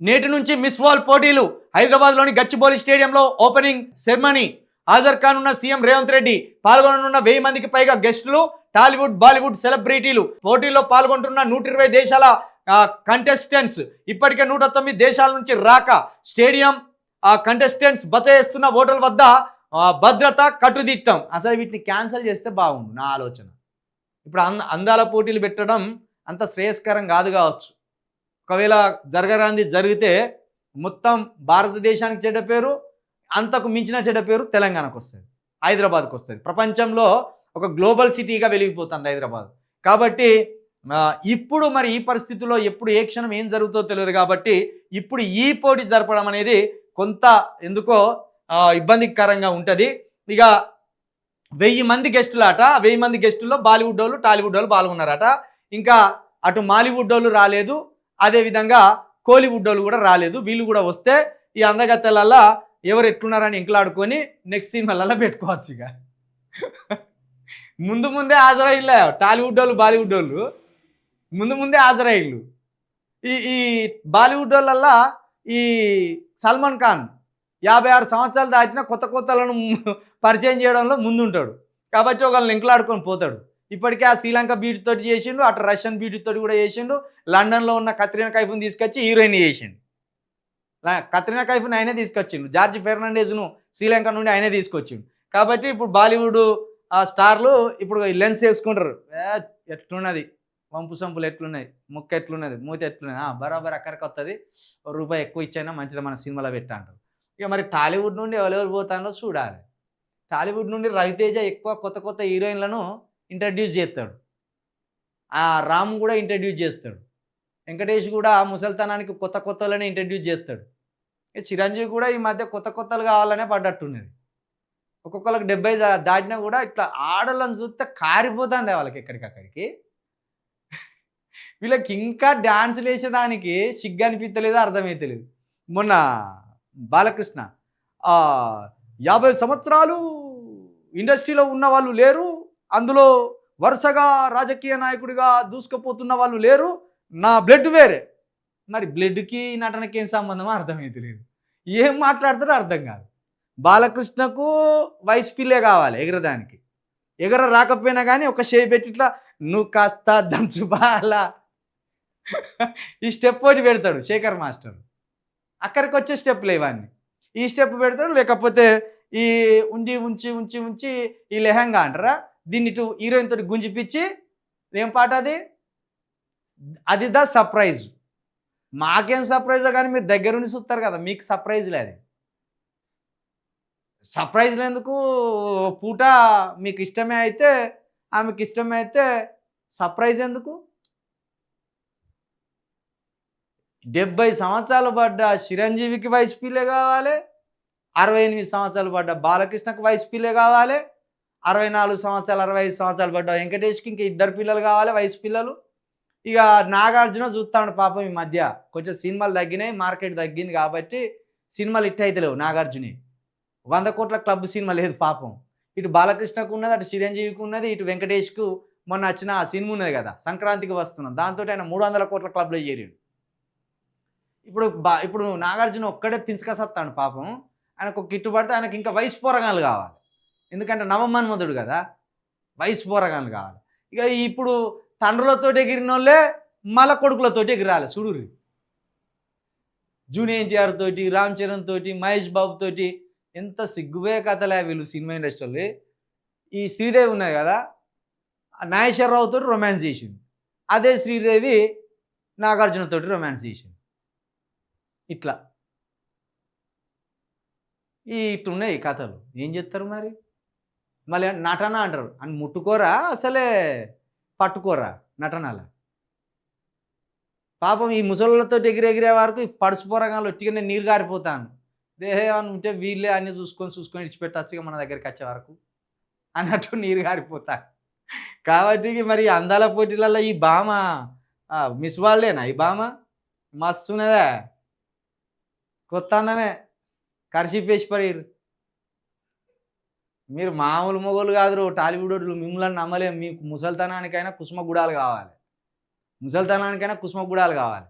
నేటి నుంచి miss wall పోటీలు హైదరాబాద్లోని గచ్చిబౌలి స్టేడియంలో ఓపెనింగ్ సెరమనీ. హాజరు కానున్న సీఎం రేవంత్ రెడ్డి పాల్గొననున్న వెయ్యి మందికి పైగా గెస్టులు టాలీవుడ్ బాలీవుడ్ సెలబ్రిటీలు పోటీల్లో పాల్గొంటున్న నూట ఇరవై దేశాల కంటెస్టెంట్స్ ఇప్పటికే నూట తొమ్మిది దేశాల నుంచి రాక స్టేడియం కంటెస్టెంట్స్ బత చేస్తున్న ఓటర్ల వద్ద భద్రత కట్టుదిట్టం. అసలు వీటిని క్యాన్సిల్ చేస్తే బాగుండు నా ఆలోచన. ఇప్పుడు అంద అందాల పోటీలు పెట్టడం అంత శ్రేయస్కరం కాదు కావచ్చు. ఒకవేళ జరగరాంది జరిగితే మొత్తం భారతదేశానికి చెడ్డ పేరు అంతకు మించిన చెడ్డ పేరు తెలంగాణకు వస్తుంది హైదరాబాద్కి వస్తుంది. ప్రపంచంలో ఒక గ్లోబల్ సిటీగా వెలిగిపోతుంది హైదరాబాద్. కాబట్టి ఇప్పుడు మరి ఈ పరిస్థితుల్లో ఎప్పుడు ఏ క్షణం ఏం జరుగుతుందో తెలియదు కాబట్టి ఇప్పుడు ఈ పోటీ జరపడం అనేది కొంత ఎందుకో ఇబ్బందికరంగా ఉంటుంది. ఇక వెయ్యి మంది గెస్టులాట వెయ్యి మంది గెస్టుల్లో బాలీవుడ్ వాళ్ళు టాలీవుడ్ వాళ్ళు పాల్గొన్నారట. ఇంకా అటు మాలీవుడ్ వాళ్ళు రాలేదు అదేవిధంగా కోలీవుడ్ వాళ్ళు కూడా రాలేదు. వీళ్ళు కూడా వస్తే ఈ అందగత్తెలల్లా ఎవరు ఎట్లున్నారని ఎంకలాడుకొని నెక్స్ట్ సినిమాలలో పెట్టుకోవచ్చు ఇక. ముందు ముందే హాజరయ్యలే. టాలీవుడ్ వాళ్ళు బాలీవుడ్ వాళ్ళు ముందు ముందే హాజరయ్యలు. ఈ ఈ బాలీవుడ్ వాళ్ళల్లా ఈ సల్మాన్ ఖాన్ యాభై ఆరు సంవత్సరాలు దాటిన కొత్త కొత్తలను పరిచయం చేయడంలో ముందుంటాడు. కాబట్టి ఒకళ్ళని ఎంకలాడుకొని పోతాడు. ఇప్పటికే ఆ శ్రీలంక బీట్ తోటి చేసిండు అటు రష్యన్ బీట్ తోటి కూడా చేసిండు లండన్లో ఉన్న కత్రినా కైఫ్ని తీసుకొచ్చి హీరోయిన్ చేసిండు. కత్రినా కైఫ్ని ఆయనే తీసుకొచ్చిండు. జార్జ్ ఫెర్నాండేజ్ను శ్రీలంక నుండి ఆయనే తీసుకొచ్చిండు. కాబట్టి ఇప్పుడు బాలీవుడ్ ఆ స్టార్లు ఇప్పుడు లెన్స్ వేసుకుంటారు. ఎట్లున్నది? వంపు సంపులు ఎట్లున్నాయి? ముక్క ఎట్లున్నది? మూత ఎట్లున్నది? బరాబర్ అక్కడికి వస్తుంది రూపాయి ఎక్కువ ఇచ్చైనా మంచిది మన సినిమాలో పెట్టాంటారు ఇక మరి టాలీవుడ్ నుండి ఎవరెవరు పోతానో చూడాలి. టాలీవుడ్ నుండి రవితేజ ఎక్కువ కొత్త కొత్త హీరోయిన్లను ఇంట్రడ్యూస్ చేస్తాడు. ఆ రామ్ కూడా ఇంట్రడ్యూస్ చేస్తాడు. వెంకటేష్ కూడా ముసల్తనానికి కొత్త కొత్తలనే ఇంట్రడ్యూస్ చేస్తాడు. చిరంజీవి కూడా ఈ మధ్య కొత్త కొత్తలు కావాలనే పడ్డట్టున్నది. ఒక్కొక్కరికి డెబ్బై దాటినా కూడా ఇట్లా ఆడలను చూస్తే కారిపోతుంది వాళ్ళకి ఎక్కడికక్కడికి. వీళ్ళకి ఇంకా డ్యాన్సులు వేసేదానికి సిగ్గు అనిపించలేదు అర్థమైతలేదు. మొన్న బాలకృష్ణ యాభై సంవత్సరాలు ఇండస్ట్రీలో ఉన్న వాళ్ళు లేరు. అందులో వరుసగా రాజకీయ నాయకుడిగా దూసుకుపోతున్న వాళ్ళు లేరు. నా బ్లడ్ వేరే. మరి బ్లడ్కి నటనకి ఏం సంబంధమో అర్థమైతలేదు ఏం మాట్లాడతారో అర్థం కాదు. బాలకృష్ణకు వయసు పిల్లే కావాలి ఎగరదానికి. ఎగర రాకపోయినా కానీ ఒక షేప్ పెట్టి ఇట్లా నువ్వు కాస్త దంచు బాల. ఈ స్టెప్ ఒకటి పెడతాడు శేఖర్ మాస్టర్. అక్కడికి వచ్చే స్టెప్లు ఇవన్నీ. ఈ స్టెప్ పెడతాడు లేకపోతే ఈ ఉంచి ఉంచి ఉంచి ఉంచి ఈ లెహంగా అంటారా? దీన్ని ఇటు హీరోయిన్ తోటి గుంజిపిచ్చి ఏం పాట అది? అది ద సర్ప్రైజ్. మాకేం సర్ప్రైజ్ కానీ మీరు దగ్గరుండి చూస్తారు కదా మీకు సర్ప్రైజ్ లేదు. సర్ప్రైజ్ ఎందుకు పూట మీకు ఇష్టమే అయితే ఆమెకి ఇష్టమే అయితే సర్ప్రైజ్ ఎందుకు? డెబ్బై సంవత్సరాలు పడ్డ చిరంజీవికి వయసు పిల్లే కావాలి అరవై ఎనిమిది సంవత్సరాలు పడ్డ బాలకృష్ణకు వయసు పిల్లే కావాలి అరవై నాలుగు సంవత్సరాలు అరవై ఐదు సంవత్సరాలు పడ్డావు. వెంకటేష్కి ఇంకా ఇద్దరు పిల్లలు కావాలి వయసు పిల్లలు. ఇక నాగార్జున చూస్తాడు పాపం ఈ మధ్య. కొంచెం సినిమాలు తగ్గినాయి మార్కెట్ తగ్గింది కాబట్టి సినిమాలు ఇట్ అయితే లేవు నాగార్జుని. వంద కోట్ల క్లబ్ సినిమా లేదు పాపం. ఇటు బాలకృష్ణకు ఉన్నది అటు చిరంజీవికి ఉన్నది ఇటు వెంకటేష్కు మొన్న వచ్చిన ఆ సినిమా ఉన్నది కదా సంక్రాంతికి వస్తున్నాం. దాంతో ఆయన మూడు వందల కోట్ల క్లబ్లో చేరాడు. ఇప్పుడు బా ఇప్పుడు నాగార్జున ఒక్కడే పిలుచుకసత్తాడు పాపం. ఆయనకు ఒక కిట్టు పడితే ఆయనకి ఇంకా వయసు పోరగాలు కావాలి. ఎందుకంటే నవమన్మధుడు కదా వయసు పోరగాను కావాలి. ఇక ఇప్పుడు తండ్రులతో ఎగిరిన వాళ్ళే మల కొడుకులతో ఎగిరాలి చూడురి జూనియర్ ఎన్టీఆర్ తోటి రామ్ చరణ్ తోటి మహేష్ బాబు తోటి ఎంత సిగ్గువే కథలే వీళ్ళు సినిమా ఇండస్ట్రీలో ఈ శ్రీదేవి ఉన్నాయి కదా నాగేశ్వరరావుతో రొమాన్స్ చేసింది అదే శ్రీదేవి నాగార్జునతో రొమాన్స్ చేసింది ఇట్లా. ఈ ఇట్లున్నాయి కథలు. ఏం చేస్తారు మరి? మళ్ళీ నటన అంటారు. అని ముట్టుకోరా అసలే పట్టుకోరా నటనాల? పాపం ఈ ముసళ్ళతో ఎగిరెగిరే వరకు ఈ పడుసు పోరగాలు ఒట్టిగానే నీరు గారిపోతాను. దేహం ఉంటే వీళ్ళే అన్ని చూసుకొని చూసుకొని ఇచ్చిపెట్టచ్చుగా మన దగ్గరికి వచ్చే వరకు అన్నట్టు నీరు గారిపోతాను కాబట్టి మరి అందాల పోటీలలో ఈ బామ మిస్ వాళ్ళేనా ఈ బామ మస్తున్నదే కొత్త అన్నమే. కర్షిపేసి పడిర్రు మీరు మామూలు మొగోలు కాదు టాలీవుడ్ మిమ్మల్ని నమ్మలేము మీకు ముసల్తనానికైనా కుసుమ గుడాలు కావాలి. ముసల్తనానికైనా కుసుమ గుడాలు కావాలి.